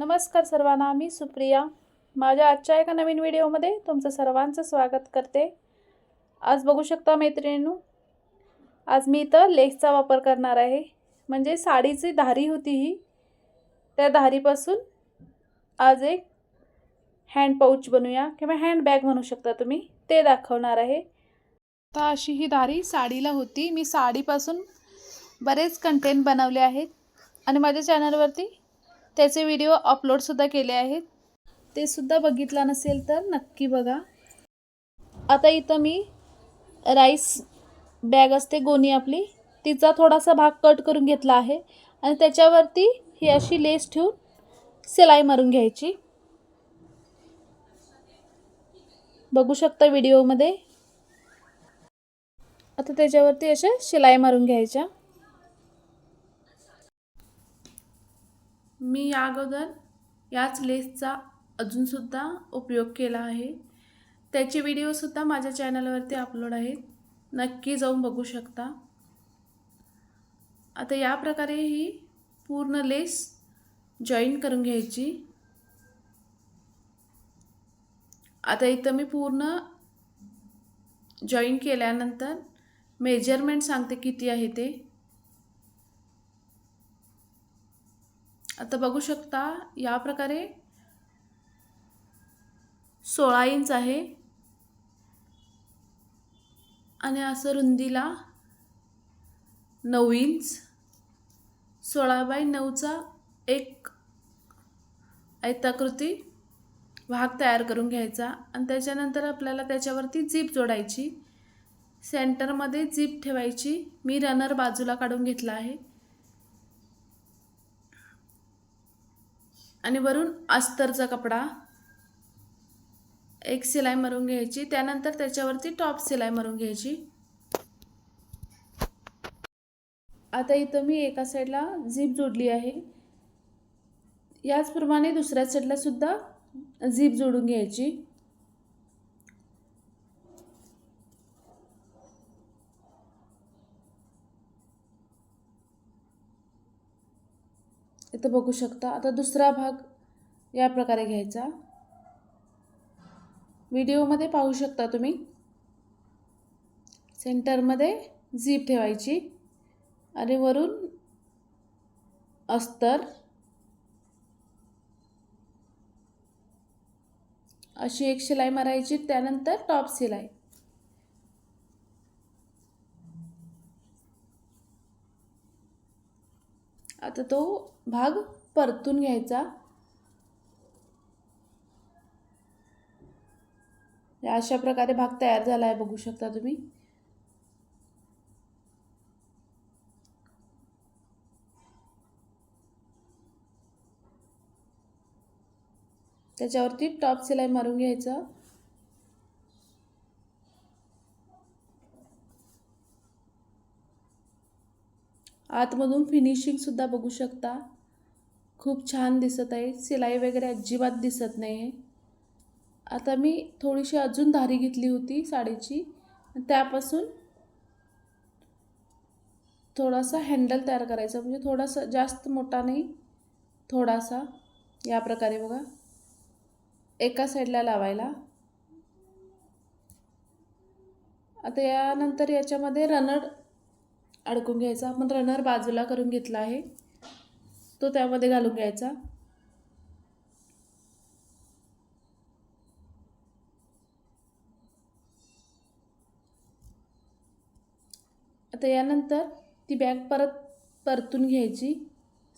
नमस्कार सर्वांना मी सुप्रिया. माझ्या आजच्या एका नवीन व्हिडिओमध्ये तुमचं सर्वांचं स्वागत करते. आज बघू शकता मैत्रिणींनो आज मी इथं लेसचा वापर करणार आहे. म्हणजे साडीची धारी होती ही. त्या धारीपासून आज एक हँड पाऊच बनवूया किंवा हँड बॅग म्हणू शकता तुम्ही. ते दाखवणार आहे. तर अशी ही धारी साडीला होती. मी साडीपासून बरेच कंटेंट बनवले आहेत. आणि माझ्या चॅनलवरती त्याचे व्हिडिओ अपलोडसुद्धा केले आहेत. ते सुद्धा बघितला नसेल तर नक्की बघा. आता इथं मी राईस बॅग असते गोणी आपली तिचा थोडासा भाग कट करून घेतला आहे. आणि त्याच्यावरती ही अशी लेस ठेवून सिलाई मारून घ्यायची. बघू शकता व्हिडिओमध्ये आता त्याच्यावरती अशा शिलाई मारून घ्यायच्या. मी या अगोदर याच लेसचा अजूनसुद्धा उपयोग केला आहे. त्याचे व्हिडिओसुद्धा माझ्या चॅनलवरती अपलोड आहेत. नक्की जाऊन बघू शकता. आता या प्रकारे ही पूर्ण लेस जॉईन करून घ्यायची. आता इथं मी पूर्ण जॉईन केल्यानंतर मेजरमेंट सांगते किती आहे ते. आता बघू शकता या प्रकारे सोळा इंच आहे. आणि असं रुंदीला नऊ इंच. सोळा बाय नऊचा एक आयताकृती भाग तयार करून घ्यायचा. आणि त्याच्यानंतर आपल्याला त्याच्यावरती जीप जोडायची. सेंटरमध्ये जीप ठेवायची. मी रनर बाजूला काढून घेतला आहे. आणि वरून अस्तरचा कपडा एक सिलाई मारून घ्यायची त्यानंतर त्याच्यावरती टॉप सिलाई मारून घ्यायची. आता इथं मी एका साईडला झीप जोडली आहे. याचप्रमाणे दुसऱ्या साईडला सुद्धा झीप जोडून घ्यायची. इथं बघू शकता. आता दुसरा भाग या प्रकारे घ्यायचा. व्हिडिओमध्ये पाहू शकता तुम्ही. सेंटरमध्ये झीप ठेवायची आणि वरून अस्तर अशी एक शिलाई मारायची. त्यानंतर टॉप शिलाई. आता तो भाग परतून घ्यायचा. अशा प्रकारे भाग तयार झाला आहे बघू शकता तुम्ही. त्याच्यावरती टॉप सिलाई मारून घ्यायचं. आतमधून फिनिशिंगसुद्धा बघू शकता. खूप छान दिसत आहे. सिलाई वगैरे अजिबात दिसत नाही आहे आता मी थोडीशी अजून धारी घेतली होती साडीची. त्यापासून थोडासा हँडल तयार करायचा. म्हणजे थोडासा जास्त मोठा नाही थोडासा. या प्रकारे बघा. एका साईडला लावायला. आता यानंतर याच्यामध्ये रनर अडकून घ्यायचा. आपण रनर बाजूला करून घेतला आहे. तो त्यामध्ये घालून घ्यायचा. आता यानंतर ती बॅग परत परतून घ्यायची.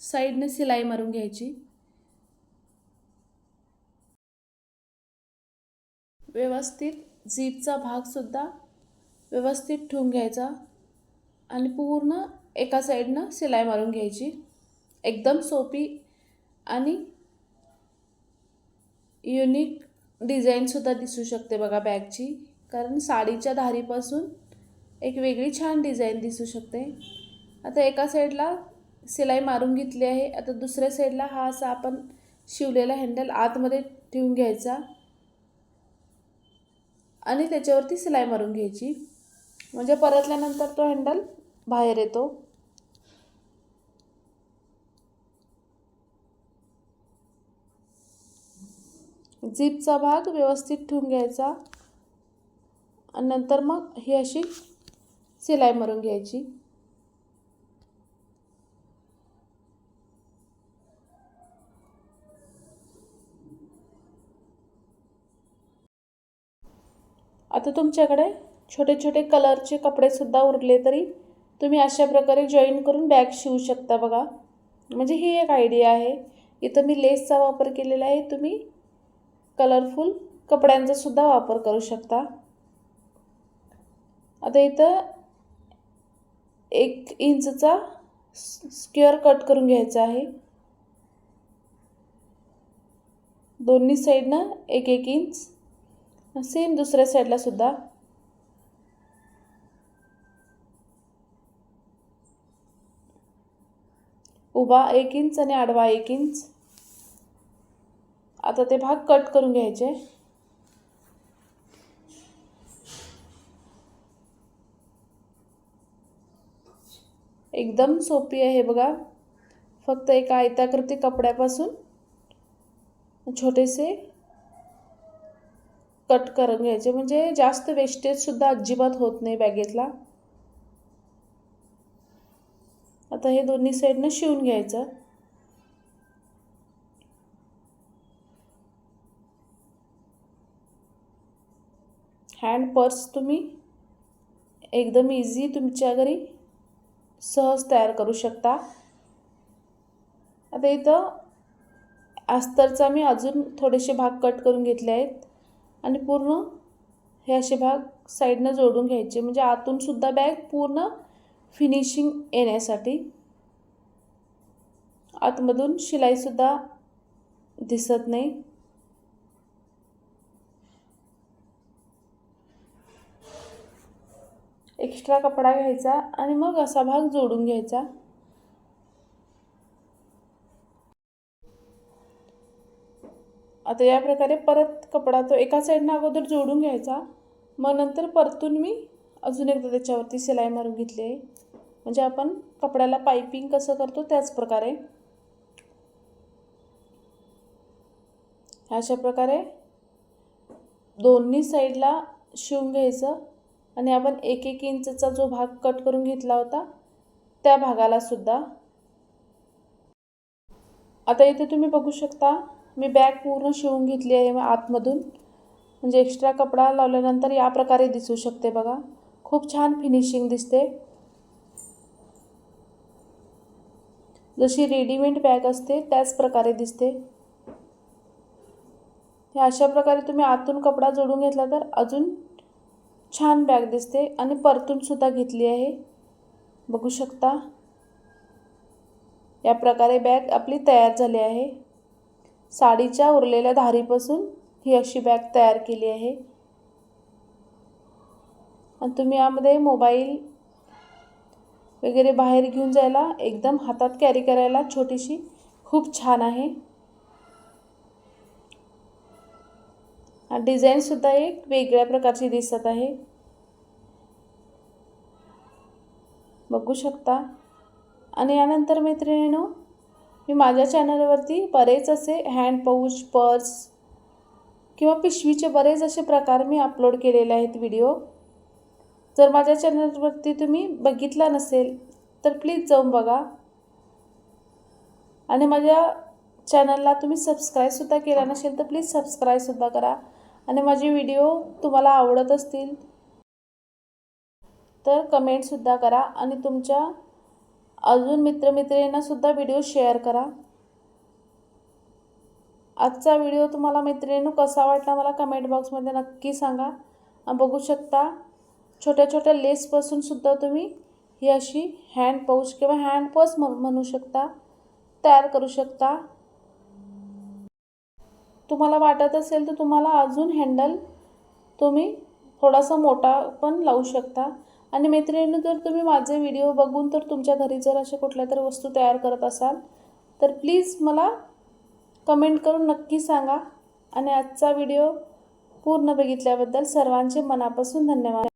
साईडने सिलाई मारून घ्यायची. व्यवस्थित झीपचा भागसुद्धा व्यवस्थित ठेवून घ्यायचा. आणि पूर्ण एका साईडनं शिलाई मारून घ्यायची. एकदम सोपी आणि युनिक डिझाईनसुद्धा दिसू शकते बघा बॅगची. कारण साडीच्या धारीपासून एक वेगळी छान डिझाईन दिसू शकते. आता एका साईडला शिलाई मारून घेतली आहे. आता दुसऱ्या साईडला हा असा आपण शिवलेला हँडल आतमध्ये ठेवून घ्यायचा. आणि त्याच्यावरती सिलाई मारून घ्यायची. म्हणजे परतल्यानंतर तो हँडल बाहेर येतो. जीपचा भाग व्यवस्थित ठेवून घ्यायचा. आणि नंतर मग ही अशी सिलाई मारून घ्यायची. आता तुमच्याकडे छोटे छोटे कलरचे कपडेसुद्धा उरले तरी तुम्ही अशा प्रकारे जॉईन करून बॅग शिवू शकता बघा. म्हणजे ही एक आयडिया आहे. इथं मी लेसचा वापर केलेला आहे. तुम्ही कलरफुल कपड्यांचा सुद्धा वापर करू शकता. आता इथं एक इंचचा स्क्वेअर कट करून घ्यायचा आहे. दोन्ही साईडनं एक एक इंच सेम दुसऱ्या साईडला सुद्धा. उभा एक इंच आणि आडवा एक इंच. आता ते भाग कट करून घ्यायचे. एकदम सोपी आहे बघा. फक्त एका आयताकृती कपड्यापासून छोटेसे कट करून घ्यायचे. म्हणजे जास्त वेस्टेजसुद्धा अजिबात होत नाही बॅगेतला. आता हे दोन्ही साईडनं शिवून घ्यायचं. हँड पर्स तुम्ही एकदम इझी तुमच्या घरी सहज तयार करू शकता. आता इथं अस्तरचा मी अजून थोडेसे भाग कट करून घेतले आहेत. आणि पूर्ण हे असे भाग साईडनं जोडून घ्यायचे. म्हणजे आतूनसुद्धा बॅग पूर्ण फिनिशिंग येण्यासाठी. आतमधून शिलाईसुद्धा दिसत नाही. एक्स्ट्रा कपडा घ्यायचा आणि मग असा भाग जोडून घ्यायचा. आता या प्रकारे परत कपडा तो एका साईडनं अगोदर जोडून घ्यायचा. मग नंतर परतून मी अजून एकदा त्याच्यावरती शिलाई मारून घेतली आहे. म्हणजे आपण कपड्याला पायपिंग कसं करतो त्याच प्रकारे. अशा प्रकारे दोन्ही साईडला शिवून घ्यायचं आणि आपण एक एक इंचचा जो भाग कट करून घेतला होता त्या भागाला सुद्धा. आता इथे तुम्ही बघू शकता मी बॅग पूर्ण शिवून घेतली आहे आतमधून. म्हणजे एक्स्ट्रा कपडा लावल्यानंतर या प्रकारे दिसू शकते बघा. खूप छान फिनिशिंग दिसते. जशी रेडीमेड बॅग असते त्याच प्रकारे दिसते. हे अशा प्रकारे तुम्ही आतून कपडा जोडून घेतला तर अजून छान बॅग दिसते आणि परतूनसुद्धा घेतली आहे. बघू शकता. या प्रकारे बॅग आपली तयार झाली आहे. साडीच्या उरलेल्या धारीपासून ही अशी बॅग तयार केली आहे. आणि तुम्ही यामध्ये मोबाईल वगैरे बाहेर घेऊन जायला एकदम हातात कॅरी करायला छोटीशी खूप छान आहे. डिझाईनसुद्धा एक वेगळ्या प्रकारची दिसत आहे. बघू शकता. आणि यानंतर मैत्रिणीनो मी माझ्या चॅनलवरती बरेच असे हँड पाऊच पर्स किंवा पिशवीचे बरेच असे प्रकार मी अपलोड केलेले आहेत व्हिडिओ जर माझ्या चॅनलवरती तुम्ही बघितला नसेल तर प्लीज जाऊन बघा. आणि माझ्या चॅनलला तुम्ही सबस्क्राईबसुद्धा केला नसेल तर प्लीज सबस्क्राईबसुद्धा करा. आणि माझे व्हिडिओ तुम्हाला आवडत असतील तर कमेंटसुद्धा करा. आणि तुमच्या अजून मित्रमैत्रिणींनासुद्धा व्हिडिओ शेअर करा. आजचा व्हिडिओ तुम्हाला मैत्रिणीनं कसा वाटला मला कमेंट बॉक्समध्ये नक्की सांगा. बघू शकता छोट्या छोट्या लेसपासूनसुद्धा तुम्ही ही अशी हँड पाऊच किंवा हँड पर्स म्हणू शकता तयार करू शकता. तुम्हाला वाटत असेल तर तुम्हाला अजून हँडल तुम्ही थोडासा मोठा पण लावू शकता. आणि मैत्रिणीनं जर तुम्ही माझे व्हिडिओ बघून तर तुमच्या घरी जर अशा कुठल्या तर वस्तू तयार करत असाल तर प्लीज मला कमेंट करून नक्की सांगा. आणि आजचा व्हिडिओ पूर्ण बघितल्याबद्दल सर्वांचे मनापासून धन्यवाद.